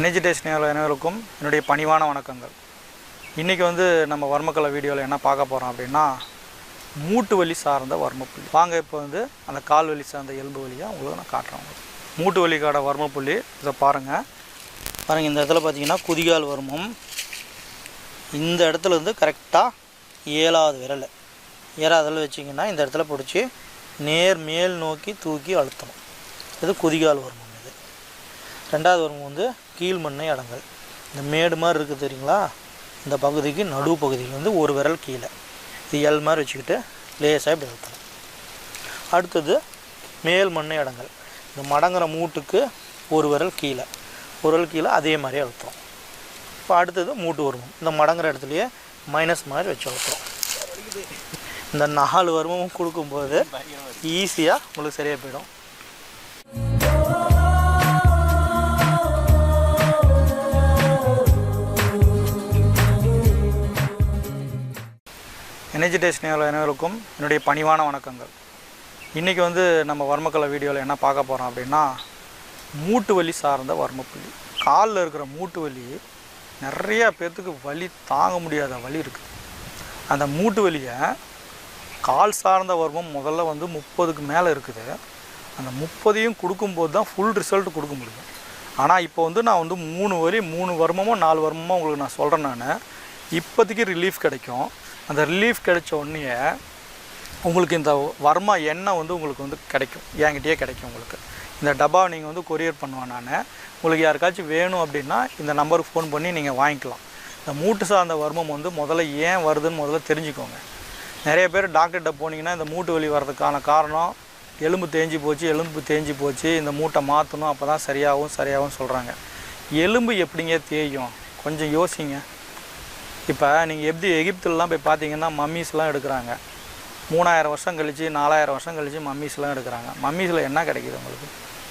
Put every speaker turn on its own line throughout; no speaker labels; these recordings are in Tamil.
எனர்ஜிடேஷன் அனைவருக்கும் என்னுடைய பணிவான வணக்கங்கள். இன்றைக்கி வந்து நம்ம வர்மக்கலை வீடியோவில் என்ன பார்க்க போகிறோம் அப்படின்னா மூட்டு வலி சார்ந்த வர்மப்புள்ளி. வாங்க இப்போ வந்து அந்த கால் வலி சார்ந்த எலும்பு வலியாக உங்களுக்கு நான் காட்டுறேன் உங்களுக்கு. மூட்டு வலிக்கான வர்மப்புள்ளி இதை பாருங்கள் பாருங்கள் இந்த இடத்துல பார்த்தீங்கன்னா குதிகால் வர்மம். இந்த இடத்துல இருந்து கரெக்டாக ஏழாவது விரல். ஏழாவது வச்சிங்கன்னா இந்த இடத்துல பிடிச்சி நேர் மேல் நோக்கி தூக்கி அழுத்தணும். இது குதிகால் வர்மம் இது. ரெண்டாவது வர்மம் வந்து கீழ் மண்ணை அடங்கல். இந்த மேடு மாதிரி இருக்குது தெரியுங்களா? இந்த பகுதிக்கு நடு பகுதியில் வந்து ஒரு விரல் கீழே. இது எல் மாதிரி வச்சுக்கிட்டு லேசாக இப்படி அழுத்தணும் அடுத்தது மேல் மண்ணை அடங்கல். இந்த மடங்குற மூட்டுக்கு ஒரு விரல் கீழே. ஒரு விரல் கீழே அதே மாதிரி அழுத்துறோம் இப்போ அடுத்தது மூட்டு வருமம் இந்த மடங்குற இடத்துலையே மைனஸ் மாதிரி வச்சு அழுத்துறோம் இந்த நாலு வருமமும் கொடுக்கும்போது ஈஸியாக உங்களுக்கு சரியாக போயிடும். எனர்ஜிடேஷன் அனைவருக்கும் என்னுடைய பணிவான வணக்கங்கள். இன்றைக்கி வந்து நம்ம வர்மக்கலை வீடியோவில் என்ன பார்க்க போகிறோம் அப்படின்னா மூட்டு வலி சார்ந்த வர்மப்புள்ளி. காலில் இருக்கிற மூட்டு வலி நிறைய பேர்த்துக்கு வலி தாங்க முடியாத வலி இருக்குது அந்த மூட்டு வலியை கால் சார்ந்த வர்மம் முதல்ல வந்து முப்பதுக்கு மேலே இருக்குது. அந்த முப்பதையும் கொடுக்கும்போது தான் ஃபுல் ரிசல்ட் கொடுக்க முடியும். ஆனால் இப்போ வந்து நான் வந்து மூணு வலி மூணு வருமமோ நாலு வருமமோ உங்களுக்கு நான் சொல்கிறேன் நான். இப்போதைக்கு ரிலீஃப் கிடைக்கும். அந்த ரிலீஃப் கிடைச்ச உடனே உங்களுக்கு இந்த வர்மா எண்ணெய் வந்து உங்களுக்கு வந்து கிடைக்கும். என்கிட்டயே கிடைக்கும் உங்களுக்கு. இந்த டப்பாவை நீங்கள் வந்து கொரியர் பண்ணுவேன் நான். உங்களுக்கு யாருக்காச்சும் வேணும் அப்படின்னா இந்த நம்பருக்கு ஃபோன் பண்ணி நீங்கள் வாங்கிக்கலாம். இந்த மூட்டு சார்ந்த வர்மம் வந்து முதல்ல ஏன் வருதுன்னு முதல்ல தெரிஞ்சுக்கோங்க. நிறைய பேர் டாக்டர்கிட்ட போனீங்கன்னா இந்த மூட்டு வலி வர்றதுக்கான காரணம் எலும்பு தேஞ்சு போச்சு எலும்பு தேஞ்சு போச்சு இந்த மூட்டை மாற்றணும் அப்போ தான் சரியாகவும் சரியாகவும் சொல்கிறாங்க எலும்பு எப்படிங்க தேயும்? கொஞ்சம் யோசிங்க. இப்போ நீங்கள் எப்படி எகிப்துலலாம் போய் பார்த்தீங்கன்னா மம்மீஸ்லாம் எடுக்கிறாங்க. மூணாயிரம் வருஷம் கழித்து நாலாயிரம் வருஷம் கழிச்சு மம்மீஸ்லாம் எடுக்கிறாங்க. மம்மீஸில் என்ன கிடைக்கிது உங்களுக்கு?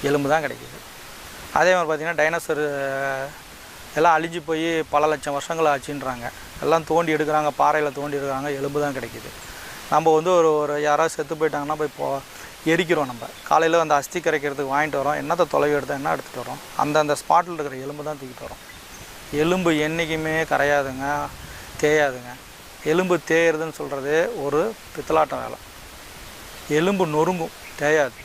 எலும்பு தான் கிடைக்கிது. அதே மாதிரி பார்த்தீங்கன்னா டைனோசர் எல்லாம் அழிஞ்சு போய் பல லட்சம் வருஷங்கள் ஆச்சுன்றாங்க. எல்லாம் தோண்டி எடுக்கிறாங்க பாறையில் தோண்டி எடுக்கிறாங்க எலும்பு தான் கிடைக்கிது. நம்ம வந்து ஒரு ஒரு யாராவது செத்து போயிட்டாங்கன்னா போய் போ எரிக்கிறோம் நம்ம. காலையில் அந்த அஸ்தி கரைக்கிறதுக்கு வாங்கிட்டு வரோம். என்னத்தை தொலைவி எடுத்தால் என்ன எடுத்துகிட்டு வரோம்? அந்த அந்த ஸ்பாட்டில் இருக்கிற எலும்பு தான் தூக்கிட்டு வரோம். எலும்பு என்றைக்குமே கரையாதுங்க தேயாதுங்க. எலும்பு தேயறதுன்னு சொல்கிறது ஒரு பித்தலாட்டம் வேலை. எலும்பு நொறுங்கும் தேயாது.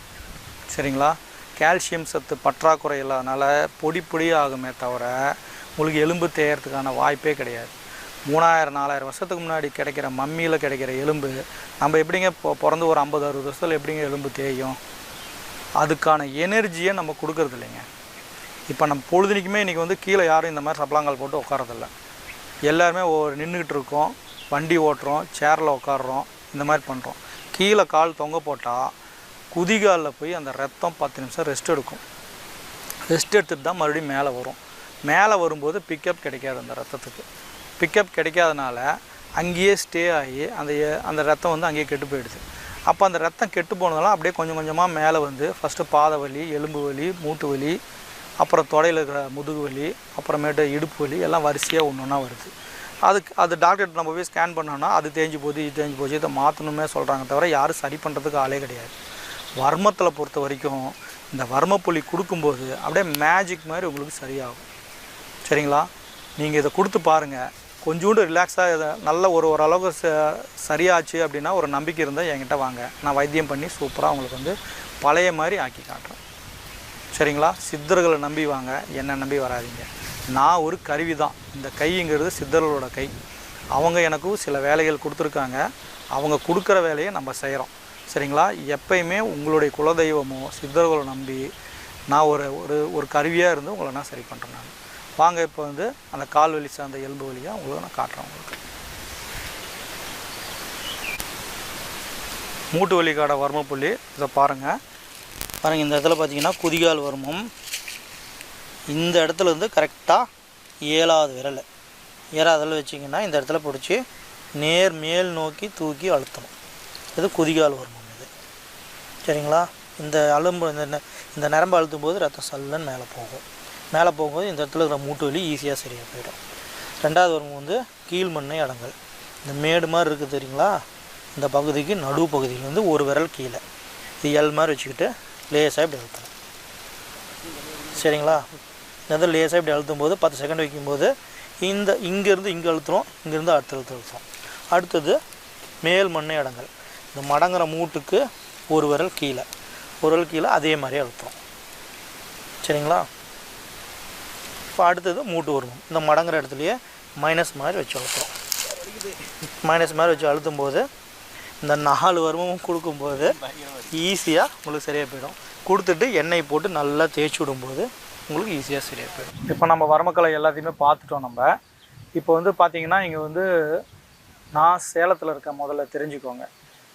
சரிங்களா? கால்சியம் சத்து பற்றாக்குறை இல்லாதனால பொடி பொடி ஆகுமே தவிர உங்களுக்கு எலும்பு தேயறதுக்கான வாய்ப்பே கிடையாது. மூணாயிரம் நாலாயிரம் வருஷத்துக்கு முன்னாடி கிடைக்கிற மம்மியில் கிடைக்கிற எலும்பு நம்ம எப்படிங்க இப்போ பிறந்து ஒரு ஐம்பது அறுபது வருஷத்தில் எப்படிங்க எலும்பு தேயும்? அதுக்கான எனர்ஜியை நம்ம கொடுக்கறது இல்லைங்க. இப்போ நம்ம பொழுதுனிக்குமே இன்றைக்கி வந்து கீழே யாரும் இந்த மாதிரி சப்ளாங்கால் போட்டு உட்காரதில்ல. எல்லாருமே ஒரு நின்றுக்கிட்டு இருக்கோம் வண்டி ஓட்டுறோம் சேரில் உட்காடுறோம் இந்த மாதிரி பண்ணுறோம் கீழே கால் தொங்க போட்டால் குதிகாலில் போய் அந்த ரத்தம் பத்து நிமிஷம் ரெஸ்ட் எடுக்கும். ரெஸ்ட் எடுத்துட்டு தான் மறுபடியும் மேலே வரும். மேலே வரும்போது பிக்கப் கிடைக்காது அந்த ரத்தத்துக்கு. பிக்கப் கிடைக்காதனால அங்கேயே ஸ்டே ஆகி அந்த அந்த ரத்தம் வந்து அங்கேயே கெட்டு போயிடுது. அப்போ அந்த ரத்தம் கெட்டு போனதெல்லாம் அப்படியே கொஞ்சம் கொஞ்சமாக மேலே வந்து ஃபஸ்ட்டு பாத வலி எலும்பு வலி மூட்டு வலி அப்புறம் தொடையில் இருக்கிற முதுகு வலி அப்புறமேட்டு இடுப்பு வலி எல்லாம் வரிசையாக ஒன்று ஒன்றா வருது. அதுக்கு அது டாக்டர்கிட்ட நம்ம போய் ஸ்கேன் பண்ணோன்னா அது தேஞ்சு போகுது இது தேஞ்சு போச்சு இதை மாற்றணுமே சொல்கிறாங்க தவிர யாரும் சரி பண்ணுறதுக்கு ஆளே கிடையாது. வர்மத்தில் பொறுத்த வரைக்கும் இந்த வர்மப்புள்ளி கொடுக்கும்போது அப்படியே மேஜிக் மாதிரி உங்களுக்கு சரியாகும். சரிங்களா? நீங்கள் இதை கொடுத்து பாருங்கள் கொஞ்சோண்டு ரிலாக்ஸாக இதை நல்ல ஒரு ஓரளவுக்கு ச சரியாச்சு அப்படின்னா ஒரு நம்பிக்கை இருந்தால் என்கிட்ட வாங்க. நான் வைத்தியம் பண்ணி சூப்பராக உங்களுக்கு வந்து பழைய மாதிரி ஆக்கிக்காங்க. சரிங்களா? சித்தர்களை நம்பி வாங்க. என்னை நம்பி வராதீங்க. நான் ஒரு கருவி தான். இந்த கைங்கிறது சித்தர்களோட கை. அவங்க எனக்கும் சில வேலைகள் கொடுத்துருக்காங்க. அவங்க கொடுக்குற வேலையை நம்ம செய்கிறோம் சரிங்களா? எப்பயுமே உங்களுடைய குலதெய்வமோ சித்தர்களை நம்பி நான் ஒரு ஒரு ஒரு கருவியாக இருந்து உங்களை நான் சரி பண்ணுறேன் நான். வாங்க இப்போ வந்து அந்த கால் வலி சார்ந்த எலும்பு வழியாக உங்களுக்கு நான் காட்டுறேன் உங்களுக்கு. மூட்டு வலிக்காட வர்மப்புள்ளி இதை பாருங்கள் பாருங்கள் இந்த இடத்துல பார்த்தீங்கன்னா குதிகால் வர்மம். இந்த இடத்துல இருந்து கரெக்டாக ஏழாவது விரல். ஏழாவது வச்சிங்கன்னா இந்த இடத்துல பிடிச்சி நேர் மேல் நோக்கி தூக்கி அழுத்தணும். இது குதிகால் வர்மம் இது. சரிங்களா? இந்த அலும்பு இந்த இந்த நரம்பு அழுத்தும் போது ரத்தம் சல்லுன்னு மேலே போகும். மேலே போகும்போது இந்த இடத்துல இருக்கிற மூட்டு வலி ஈஸியாக சரியாக போயிடும். ரெண்டாவது வர்மம் வந்து கீழ்மண்ணை அடங்கல். இந்த மேடு மாதிரி இருக்குது தெரியுங்களா? இந்த பகுதிக்கு நடு பகுதியிலேருந்து வந்து ஒரு விரல் கீழே. இது எல் மாதிரி வச்சுக்கிட்டு லேசாக இப்படி அழுத்தணும் சரிங்களா? இந்த லேசாக இப்படி அழுத்தும் போது பத்து செகண்ட் வைக்கும்போது இந்த இங்கேருந்து இங்கே அழுத்துறோம் இங்கேருந்து அடுத்து அழுத்து அழுத்துறோம். அடுத்தது மேல் மண்ணை அடங்கல். இந்த மடங்குற மூட்டுக்கு ஒரு விரல் கீழே. ஒரு விரல் கீழே அதே மாதிரி அழுத்துறோம். சரிங்களா? இப்போ அடுத்தது மூட்டு வருவோம் இந்த மடங்குற இடத்துலையே மைனஸ் மாதிரி வச்சு அழுத்துறோம். மைனஸ் மாதிரி வச்சு அழுத்தும் போது இந்த நாலு வருமமும் கொடுக்கும்போது ஈஸியாக உங்களுக்கு சரியாக போயிடும். கொடுத்துட்டு எண்ணெய் போட்டு நல்லா தேய்ச்சி விடும்போது உங்களுக்கு ஈஸியாக சரியாக போயிடும். இப்போ நம்ம வர்மக்கலை எல்லாத்தையுமே பார்த்துட்டோம் நம்ம. இப்போ வந்து பார்த்திங்கன்னா இங்கே வந்து நான் சேலத்தில் இருக்கேன் முதல்ல தெரிஞ்சுக்கோங்க.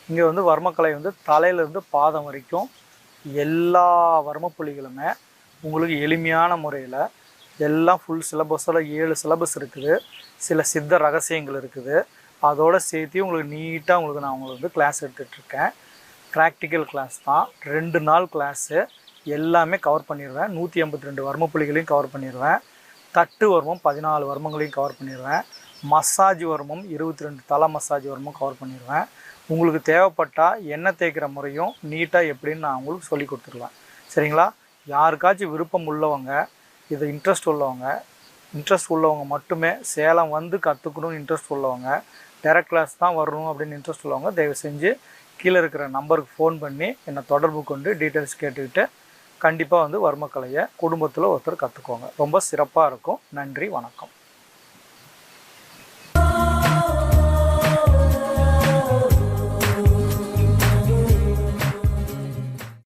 இங்கே வந்து வர்மக்கலை வந்து தலையிலேருந்து பாதம் வரைக்கும் எல்லா வர்மப்புள்ளிகளுமே உங்களுக்கு எளிமையான முறையில் எல்லாம் ஃபுல் சிலபஸில் ஏழு சிலபஸ் இருக்குது. சில சித்த ரகசியங்கள் இருக்குது. அதோடு சேர்த்து உங்களுக்கு நீட்டாக உங்களுக்கு நான் உங்களுக்கு வந்து கிளாஸ் எடுத்துகிட்ருக்கேன் ப்ராக்டிக்கல் கிளாஸ் தான். ரெண்டு நாள் கிளாஸு எல்லாமே கவர் பண்ணிடுவேன் நூற்றி ஐம்பத்தி ரெண்டு வர்ம புள்ளிகளையும் கவர் பண்ணிடுவேன் தட்டு வர்மம் பதினாலு வர்மங்களையும் கவர் பண்ணிடுவேன் மசாஜ் வர்மம் இருபத்தி ரெண்டு தலை மசாஜ் வர்மம் கவர் பண்ணிடுவேன் உங்களுக்கு தேவைப்பட்டால் எண்ணெய் தேய்க்கிற முறையும் நீட்டாக எப்படின்னு நான் உங்களுக்கு சொல்லி கொடுத்துருவேன். சரிங்களா? யாருக்காச்சும் விருப்பம் உள்ளவங்க இது இன்ட்ரெஸ்ட் உள்ளவங்க இன்ட்ரெஸ்ட் உள்ளவங்க மட்டுமே சேலம் வந்து கற்றுக்கணும்னு இன்ட்ரெஸ்ட் உள்ளவங்க டேரக்ட் கிளாஸ் தான் வரணும் அப்படின்னு இன்ட்ரெஸ்ட் உள்ளவங்க தயவு செஞ்சு கீழே இருக்கிற நம்பருக்கு ஃபோன் பண்ணி என்னை தொடர்பு கொண்டு டீட்டெயில்ஸ் கேட்டுக்கிட்டு கண்டிப்பாக வந்து வர்மக்கலையை குடும்பத்தில் ஒருத்தர் கற்றுக்கோங்க ரொம்ப சிறப்பாக இருக்கும். நன்றி வணக்கம்.